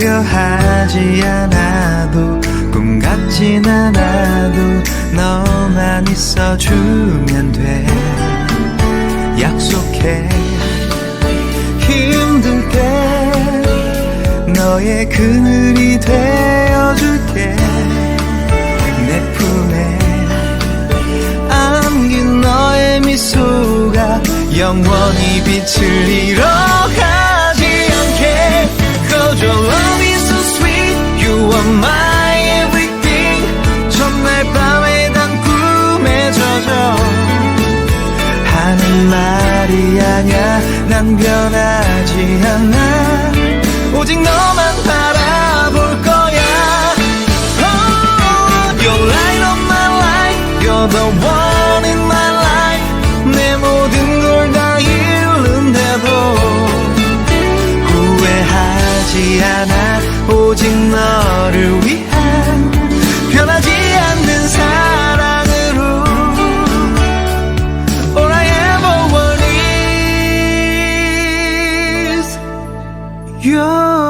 화려하지 않아도 꿈 같진 않아도 너만 있어주면 돼. 약속해. 힘들 때 너의 그늘이 되어줄게. 내 품에 안긴 너의 미소가 영원히 빛을 잃어 난 변하지 않아 오직 너만 바라볼 거야 oh, You're light of my life You're the one in my life 내 모든 걸 다 잃는데도 후회하지 않아 you